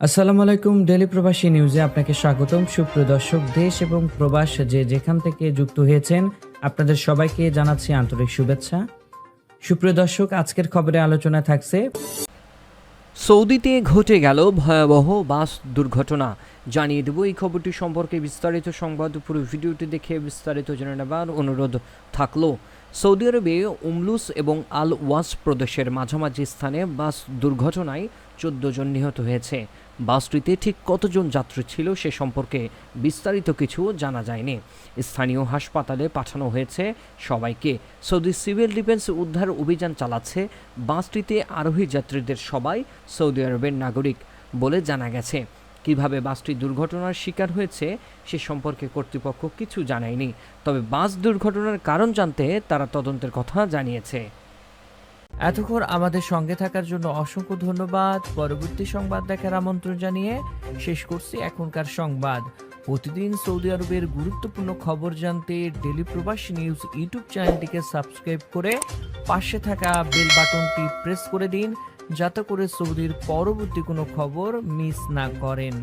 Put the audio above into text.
আসসালামু আলাইকুম ডেলি প্রবাসী নিউজে আপনাকে স্বাগতম। সুপ্রিয় দর্শক, দেশ এবং প্রবাস যে যেখান থেকে যুক্ত হয়েছেন, আপনাদের সবাইকে জানাচ্ছি আন্তরিক শুভেচ্ছা। সুপ্রিয় দর্শক, আজকের খবরে আলোচনা থাকছে সৌদিতে ঘটে গেল ভয়াবহ বাস দুর্ঘটনা। জানিয়ে দেবো এই খবরটি সম্পর্কে বিস্তারিত সংবাদ। পুরো ভিডিওটি দেখে বিস্তারিত জেনে নেবার অনুরোধ থাকল। সৌদি আরবে উমলুস এবং আল ওয়াস প্রদেশের মাঝামাঝি স্থানে বাস দুর্ঘটনায় চোদ্দ জন নিহত হয়েছে। বাসটিতে ঠিক কতজন যাত্রী ছিল সে সম্পর্কে বিস্তারিত কিছু জানা যায়নি। স্থানীয় হাসপাতালে পাঠানো হয়েছে সবাইকে। সৌদি সিভিল ডিফেন্স উদ্ধার অভিযান চালাচ্ছে বাসটিতে আরোহী যাত্রীদের সবাই সৌদি আরবের নাগরিক বলে জানা গেছে। কীভাবে বাসটি দুর্ঘটনার শিকার হয়েছে সে সম্পর্কে কর্তৃপক্ষ কিছু জানায়নি। তবে বাস দুর্ঘটনার কারণ জানতে তারা তদন্তের কথা জানিয়েছে। এতক্ষণ আমাদের সঙ্গে থাকার জন্য অসংখ্য ধন্যবাদ। পরবর্তী সংবাদ দেখার আমন্ত্রণ জানিয়ে শেষ করছি এখনকার সংবাদ। প্রতিদিন সৌদি আরবের গুরুত্বপূর্ণ খবর জানতে ডেলি প্রবাসী নিউজ ইউটিউব চ্যানেলটিকে সাবস্ক্রাইব করে পাশে থাকা বেল বাটনটি প্রেস করে দিন। যাতে করে সৌদির পরবর্তী কোনো খবর মিস না করেন।